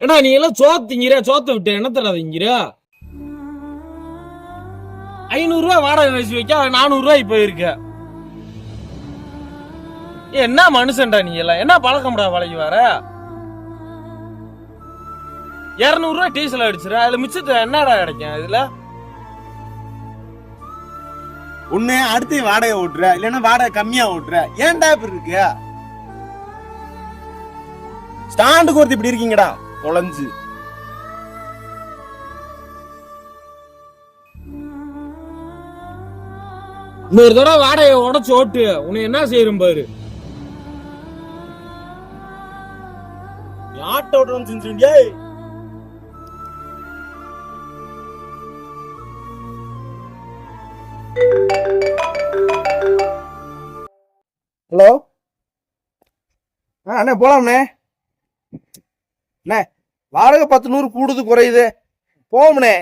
ஏடா நீ எல்லாம் சோத்து சோத்த விட்டு என்னத்தடா தராதுங்கிற ஐநூறுரூவா வாடகை வச்சு வைக்க நானூறு ரூபாய் போயிருக்க. என்ன மனுஷன்டா நீ எல்லாம்? என்ன பழக்கம்டா பழகி வர? இருநூறு ரூபாய் டீசல் அடிச்சிரு அதுல மிச்சத்தை என்னடா கிடைக்கும் இதுல? ஒண்ணு அடுத்து வாடகை ஓட்டுற இல்லைன்னா வாடகை கம்மியா ஓட்டுற ஏன்டா இப்படி இருக்கு? ஸ்டாண்டுக்கு ஒருத்தி இப்படி இருக்கீங்கடா. தொலைஞ்சு இன்னொரு தடவை வாடகை உடச்சு ஓட்டு. உன்னை என்ன செய்யணும் பாரு. Auto ஓட்டுறோம்னு செஞ்சுட்டியா hello? ஆ அண்ணே போலாம்ண்ணே. அண்ணே வாடகை பத்து நூறு கூடுது குறையுது. போமுனே.